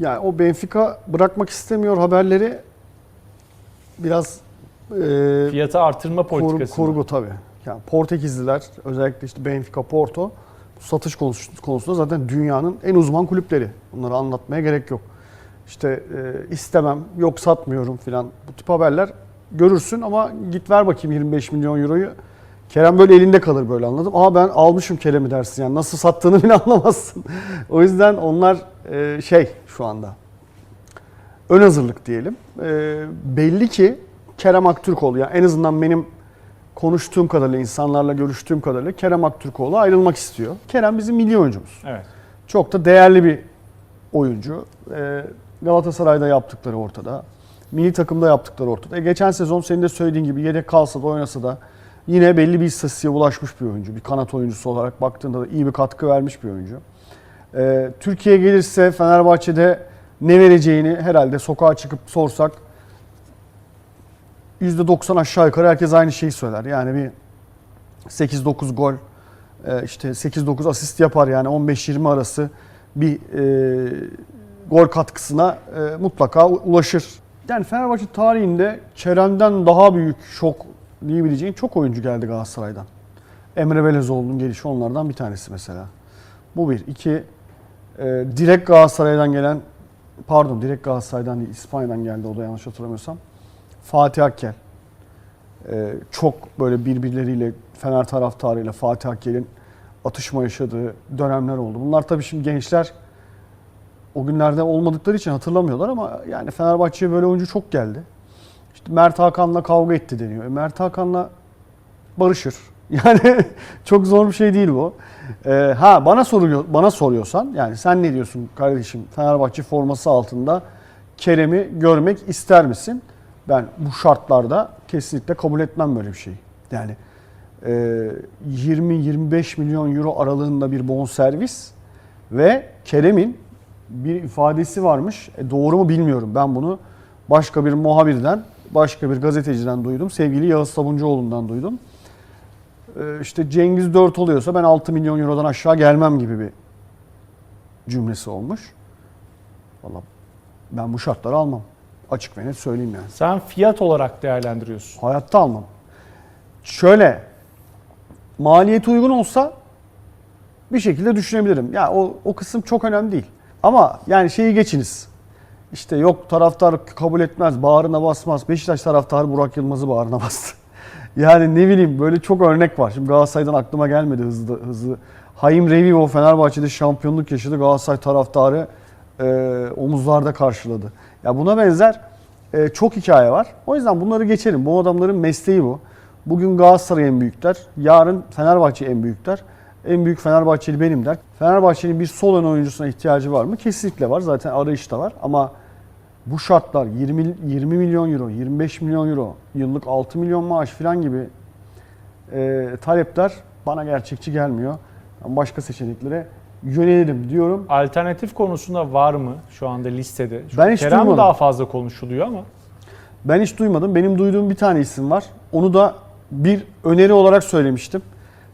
Yani o Benfica bırakmak istemiyor haberleri biraz e, Fiyatı artırma politikası. mı? kurgu tabii. Yani Portekizliler özellikle işte Benfica, Porto satış konusu- konusunda zaten dünyanın en uzman kulüpleri. Bunları anlatmaya gerek yok. İşte e, istemem, yok satmıyorum filan bu tip haberler görürsün ama git ver bakayım 25 milyon euroyu. Kerem böyle elinde kalır böyle anladım. Aa ben almışım Kerem'i dersin yani nasıl sattığını bile anlamazsın. o yüzden onlar e, şey şu anda ön hazırlık diyelim. E, belli ki Kerem Aktürkoğlu yani en azından benim konuştuğum kadarıyla, insanlarla görüştüğüm kadarıyla Kerem Aktürkoğlu ayrılmak istiyor. Kerem bizim milli oyuncumuz. Evet. Çok da değerli bir oyuncu. Ee, Galatasaray'da yaptıkları ortada. Milli takımda yaptıkları ortada. E, geçen sezon senin de söylediğin gibi yedek kalsa da oynasa da yine belli bir istatistiğe ulaşmış bir oyuncu. Bir kanat oyuncusu olarak baktığında da iyi bir katkı vermiş bir oyuncu. Ee, Türkiye'ye gelirse Fenerbahçe'de ne vereceğini herhalde sokağa çıkıp sorsak %90 aşağı yukarı herkes aynı şeyi söyler. Yani bir 8-9 gol, e, işte 8-9 asist yapar yani 15-20 arası bir e, gol katkısına e, mutlaka ulaşır. Yani Fenerbahçe tarihinde Kerem'den daha büyük şok diyebileceğin çok oyuncu geldi Galatasaray'dan. Emre Belezoğlu'nun gelişi onlardan bir tanesi mesela. Bu bir. İki, e, direkt Galatasaray'dan gelen, pardon direkt Galatasaray'dan değil İspanya'dan geldi o da yanlış hatırlamıyorsam. Fatih Akkel. E, çok böyle birbirleriyle Fener taraftarıyla Fatih Akkel'in atışma yaşadığı dönemler oldu. Bunlar tabii şimdi gençler o günlerde olmadıkları için hatırlamıyorlar ama yani Fenerbahçe'ye böyle oyuncu çok geldi. İşte Mert Hakan'la kavga etti deniyor. E, Mert Hakan'la barışır. Yani çok zor bir şey değil bu. Ee, ha bana soruyor bana soruyorsan yani sen ne diyorsun kardeşim Fenerbahçe forması altında Kerem'i görmek ister misin? Ben bu şartlarda kesinlikle kabul etmem böyle bir şeyi. Yani e, 20-25 milyon euro aralığında bir bonservis ve Kerem'in bir ifadesi varmış. E, doğru mu bilmiyorum. Ben bunu başka bir muhabirden, başka bir gazeteciden duydum. Sevgili Yağız Sabuncuoğlu'ndan duydum. E, işte Cengiz 4 oluyorsa ben 6 milyon eurodan aşağı gelmem gibi bir cümlesi olmuş. Valla ben bu şartları almam. Açık ve net söyleyeyim yani. Sen fiyat olarak değerlendiriyorsun. Hayatta almam. Şöyle maliyeti uygun olsa bir şekilde düşünebilirim. Ya o, o kısım çok önemli değil. Ama yani şeyi geçiniz. İşte yok taraftar kabul etmez, bağrına basmaz. Beşiktaş taraftarı Burak Yılmaz'ı bağrına bastı. Yani ne bileyim böyle çok örnek var. Şimdi Galatasaray'dan aklıma gelmedi hızlı hızlı. Hayim Revivo Fenerbahçe'de şampiyonluk yaşadı. Galatasaray taraftarı e, omuzlarda karşıladı. Ya buna benzer e, çok hikaye var. O yüzden bunları geçelim. Bu adamların mesleği bu. Bugün Galatasaray en büyükler. Yarın Fenerbahçe en büyükler. En büyük Fenerbahçeli benim der. Fenerbahçe'nin bir sol ön oyuncusuna ihtiyacı var mı? Kesinlikle var. Zaten arayışta var. Ama bu şartlar 20, 20 milyon euro, 25 milyon euro, yıllık 6 milyon maaş falan gibi e, talepler bana gerçekçi gelmiyor. Ben başka seçeneklere yönelirim diyorum. Alternatif konusunda var mı şu anda listede? Şu Ben hiç Kerem duymadım. daha fazla konuşuluyor ama. Ben hiç duymadım. Benim duyduğum bir tane isim var. Onu da bir öneri olarak söylemiştim.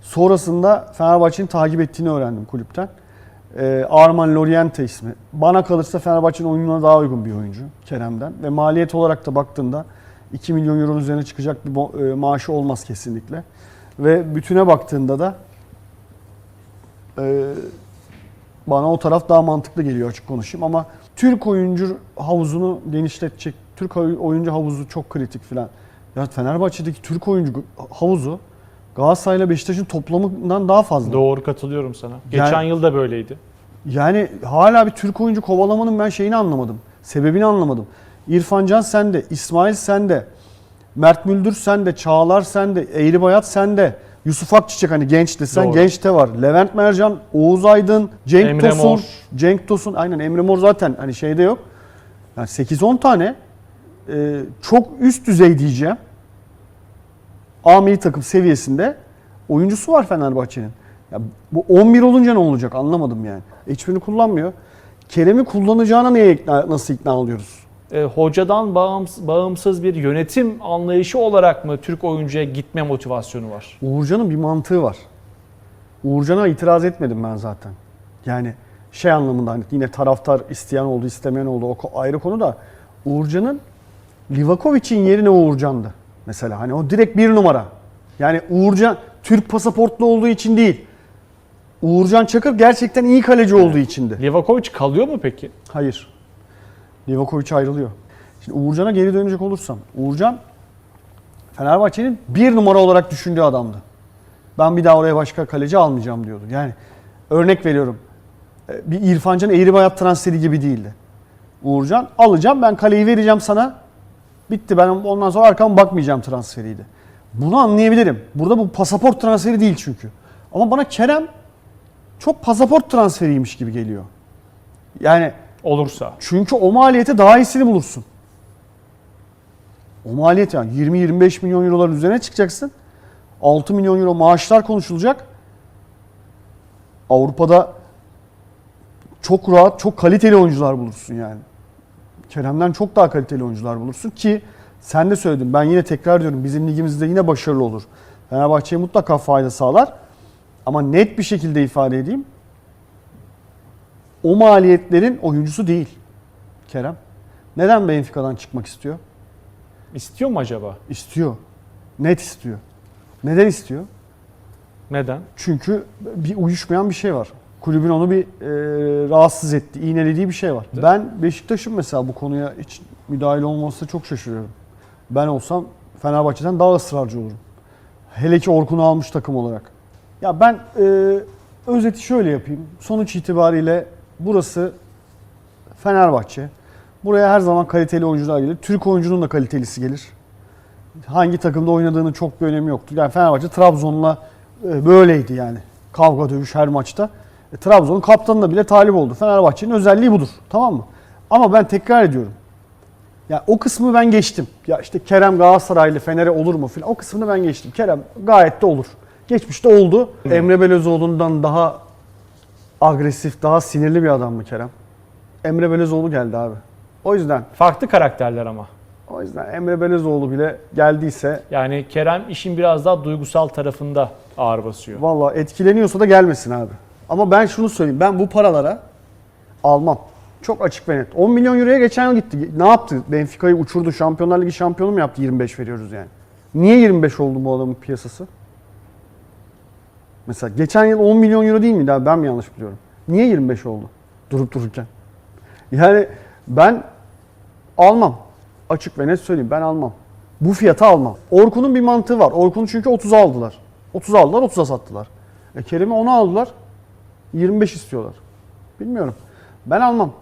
Sonrasında Fenerbahçe'nin takip ettiğini öğrendim kulüpten. Ee, Arman Loriente ismi. Bana kalırsa Fenerbahçe'nin oyununa daha uygun bir oyuncu Kerem'den. Ve maliyet olarak da baktığında 2 milyon euronun üzerine çıkacak bir e, maaşı olmaz kesinlikle. Ve bütüne baktığında da e, bana o taraf daha mantıklı geliyor açık konuşayım ama Türk oyuncu havuzunu genişletecek. Türk oy- oyuncu havuzu çok kritik filan. Ya Fenerbahçe'deki Türk oyuncu havuzu Galatasaray'la Beşiktaş'ın toplamından daha fazla. Doğru katılıyorum sana. Geçen Yani- yıl da böyleydi. Yani hala bir Türk oyuncu kovalamanın ben şeyini anlamadım. Sebebini anlamadım. İrfan Can sende, İsmail sende, Mert Müldür sende, Çağlar sende, Eğri Bayat sende. Yusuf Akçiçek hani genç desen Doğru. genç de var. Levent Mercan, Oğuz Aydın, Cenk Emre Tosun. Mor. Cenk Tosun aynen Emre Mor zaten hani şeyde yok. Yani 8-10 tane e, çok üst düzey diyeceğim. A milli takım seviyesinde oyuncusu var Fenerbahçe'nin. Ya bu 11 olunca ne olacak anlamadım yani. Hiçbirini kullanmıyor. Kerem'i kullanacağına neye ikna, nasıl ikna oluyoruz? E, hocadan bağımsız, bağımsız bir yönetim anlayışı olarak mı Türk oyuncuya gitme motivasyonu var? Uğurcan'ın bir mantığı var. Uğurcan'a itiraz etmedim ben zaten. Yani şey anlamında hani yine taraftar isteyen oldu istemeyen oldu o ayrı konu da Uğurcan'ın Livakovic'in yerine Uğurcan'dı. Mesela hani o direkt bir numara. Yani Uğurcan Türk pasaportlu olduğu için değil. Uğurcan Çakır gerçekten iyi kaleci olduğu içindi. Livakovic kalıyor mu peki? Hayır. Livakovic ayrılıyor. Şimdi Uğurcan'a geri dönecek olursam. Uğurcan Fenerbahçe'nin bir numara olarak düşündüğü adamdı. Ben bir daha oraya başka kaleci almayacağım diyordu. Yani örnek veriyorum. e, Bir İrfan Can Eğribayat transferi gibi değildi. Uğurcan alacağım ben kaleyi vereceğim sana. Bitti ben ondan sonra arkama bakmayacağım transferiydi. Bunu anlayabilirim. Burada bu pasaport transferi değil çünkü. Ama bana Kerem çok pasaport transferiymiş gibi geliyor. Yani Olursa. çünkü o maliyete daha iyisini bulursun. O maliyet yani 20-25 milyon euroların üzerine çıkacaksın. 6 milyon euro maaşlar konuşulacak. Avrupa'da çok rahat, çok kaliteli oyuncular bulursun yani. Kerem'den çok daha kaliteli oyuncular bulursun ki sen de söyledin. Ben yine tekrar diyorum bizim ligimizde yine başarılı olur. Fenerbahçe'ye mutlaka fayda sağlar. Ama net bir şekilde ifade edeyim. O maliyetlerin oyuncusu değil Kerem. Neden Benfica'dan çıkmak istiyor? İstiyor mu acaba? İstiyor. Net istiyor. Neden istiyor? Neden? Çünkü bir uyuşmayan bir şey var. Kulübün onu bir e, rahatsız etti, iğnelediği bir şey var. Ben Beşiktaş'ın mesela bu konuya hiç müdahale olmasına çok şaşırıyorum. Ben olsam Fenerbahçe'den daha ısrarcı olurum. Hele ki Orkun'u almış takım olarak. Ya ben e, özeti şöyle yapayım. Sonuç itibariyle burası Fenerbahçe. Buraya her zaman kaliteli oyuncular gelir. Türk oyuncunun da kalitelisi gelir. Hangi takımda oynadığının çok bir önemi yoktur. Yani Fenerbahçe Trabzon'la e, böyleydi yani. Kavga dövüş her maçta. E, Trabzon'un kaptanına bile talip oldu. Fenerbahçe'nin özelliği budur. Tamam mı? Ama ben tekrar ediyorum. Ya o kısmı ben geçtim. Ya işte Kerem Galatasaraylı Fener'e olur mu filan. O kısmını ben geçtim. Kerem gayet de olur. Geçmişte oldu. Emre Belözoğlu'ndan daha agresif, daha sinirli bir adam mı Kerem? Emre Belözoğlu geldi abi. O yüzden Farklı karakterler ama. o yüzden Emre Belözoğlu bile geldiyse Yani Kerem işin biraz daha duygusal tarafında ağır basıyor. Valla etkileniyorsa da gelmesin abi. Ama ben şunu söyleyeyim. Ben bu paralara almam. Çok açık ve net. 10 milyon euroya geçen yıl gitti. Ne yaptı? Benfica'yı uçurdu. Şampiyonlar Ligi şampiyonu mu yaptı? 25 veriyoruz yani. Niye 25 oldu bu adamın piyasası? Mesela geçen yıl 10 milyon euro değil miydi? Ben mi yanlış biliyorum? Niye 25 oldu? Durup dururken. Yani ben almam. Açık ve net söyleyeyim ben almam. Bu fiyata almam. Orkun'un bir mantığı var. Orkun'u çünkü 30'a aldılar. 30 aldılar 30'a sattılar. E Kerim'i 10'a aldılar. 25 istiyorlar. Bilmiyorum. Ben almam.